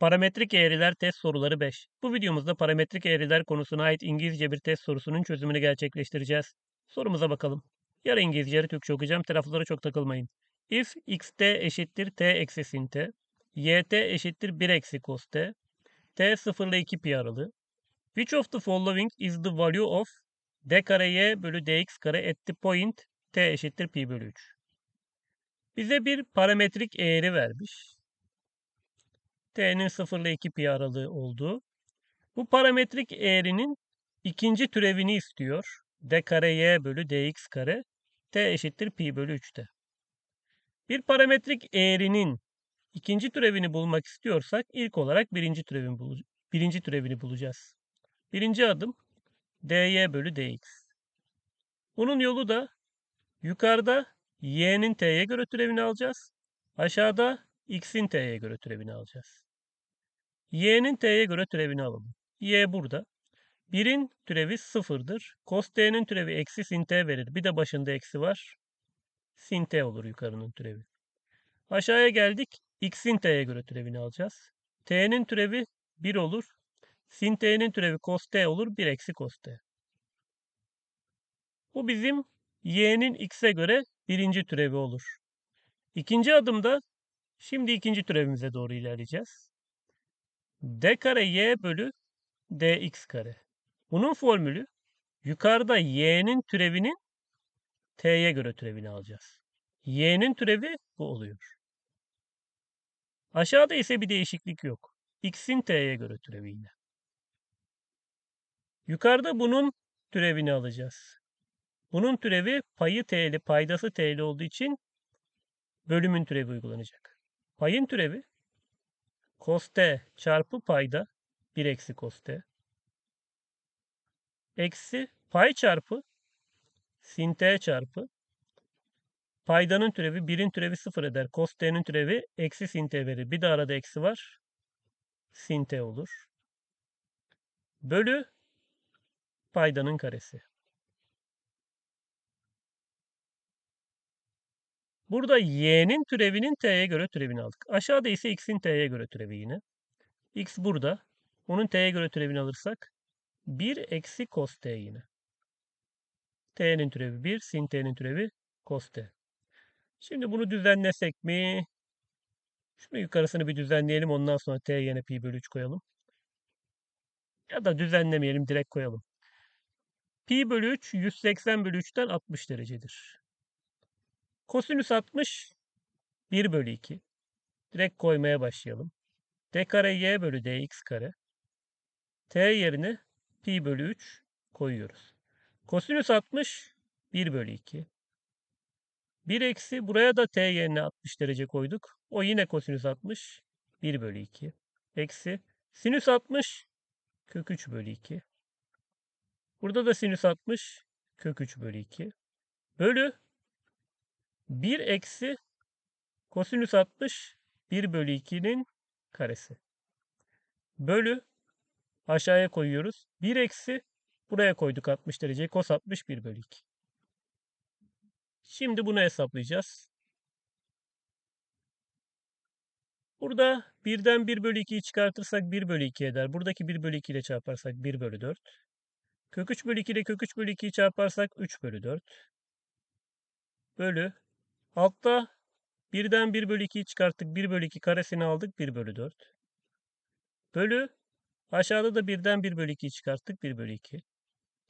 Parametrik eğriler test soruları 5. Bu videomuzda parametrik eğriler konusuna ait İngilizce bir test sorusunun çözümünü gerçekleştireceğiz. Sorumuza bakalım. Yarı İngilizce yarı Türkçe okuyacağım. Telaffuzlara çok takılmayın. If xt eşittir t eksi sin t, yt eşittir 1 eksi cos t, t 0 ile 2 pi aralığı. Which of the following is the value of d kare y bölü dx kare at the point t eşittir pi bölü 3? Bize bir parametrik eğri vermiş t'nin 0 ile 2 pi aralığı olduğu. Bu parametrik eğrinin ikinci türevini istiyor. d kare y bölü dx kare t eşittir pi bölü 3'te. Bir parametrik eğrinin ikinci türevini bulmak istiyorsak ilk olarak birinci türevini, bul birinci türevini bulacağız. Birinci adım dy bölü dx. Bunun yolu da yukarıda y'nin t'ye göre türevini alacağız. Aşağıda x'in t'ye göre türevini alacağız. Y'nin t'ye göre türevini alalım. y burada. 1'in türevi 0'dır. Cos t'nin türevi eksi sin t verir. Bir de başında eksi var. Sin t olur yukarının türevi. Aşağıya geldik. x'in t'ye göre türevini alacağız. t'nin türevi 1 olur. Sin t'nin türevi cos t olur. 1 eksi cos t. Bu bizim y'nin x'e göre birinci türevi olur. İkinci adımda Şimdi ikinci türevimize doğru ilerleyeceğiz. D kare y bölü dx kare. Bunun formülü yukarıda y'nin türevinin t'ye göre türevini alacağız. y'nin türevi bu oluyor. Aşağıda ise bir değişiklik yok. x'in t'ye göre türevi yine. Yukarıda bunun türevini alacağız. Bunun türevi payı t'li, paydası t'li olduğu için bölümün türevi uygulanacak. Payın türevi cos t çarpı payda 1 eksi cos t eksi pay çarpı sin t çarpı paydanın türevi 1'in türevi 0 eder. Cos t'nin türevi eksi sin t verir. Bir de arada eksi var. Sin t olur. Bölü paydanın karesi. Burada y'nin türevinin t'ye göre türevini aldık. Aşağıda ise x'in t'ye göre türevi yine. x burada. Onun t'ye göre türevini alırsak 1 eksi cos t yine. t'nin türevi 1, sin t'nin türevi cos t. Şimdi bunu düzenlesek mi? Şunu yukarısını bir düzenleyelim. Ondan sonra t yerine pi bölü 3 koyalım. Ya da düzenlemeyelim. Direkt koyalım. Pi bölü 3 180 bölü 3'ten 60 derecedir. Kosinüs 60 1 bölü 2. Direkt koymaya başlayalım. d kare y bölü dx kare. t yerine pi bölü 3 koyuyoruz. Kosinüs 60 1 bölü 2. 1 eksi buraya da t yerine 60 derece koyduk. O yine kosinüs 60 1 bölü 2. Eksi sinüs 60 kök 3 bölü 2. Burada da sinüs 60 kök 3 bölü 2. Bölü 1 eksi kosinüs 60 1 bölü 2'nin karesi. Bölü aşağıya koyuyoruz. 1 eksi buraya koyduk 60 dereceyi. Kos 60 1 bölü 2. Şimdi bunu hesaplayacağız. Burada 1'den 1 bölü 2'yi çıkartırsak 1 bölü 2 eder. Buradaki 1 bölü 2 ile çarparsak 1 bölü 4. Kök 3 bölü 2 ile kök 3 bölü 2'yi çarparsak 3 bölü 4. Bölü Altta 1'den 1 bölü 2'yi çıkarttık. 1 bölü 2 karesini aldık. 1 bölü 4. Bölü aşağıda da 1'den 1 bölü 2'yi çıkarttık. 1 bölü 2.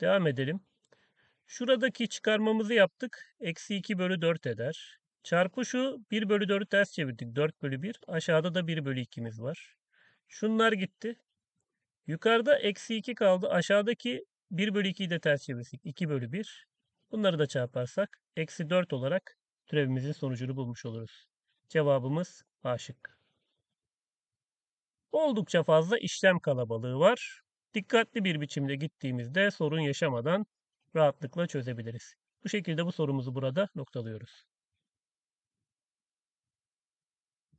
Devam edelim. Şuradaki çıkarmamızı yaptık. Eksi 2 bölü 4 eder. Çarpı şu 1 bölü 4'ü ters çevirdik. 4 bölü 1. Aşağıda da 1 bölü 2'miz var. Şunlar gitti. Yukarıda eksi 2 kaldı. Aşağıdaki 1 bölü 2'yi de ters çevirsek 2 bölü 1. Bunları da çarparsak eksi 4 olarak türevimizin sonucunu bulmuş oluruz. Cevabımız A şıkkı. Oldukça fazla işlem kalabalığı var. Dikkatli bir biçimde gittiğimizde sorun yaşamadan rahatlıkla çözebiliriz. Bu şekilde bu sorumuzu burada noktalıyoruz.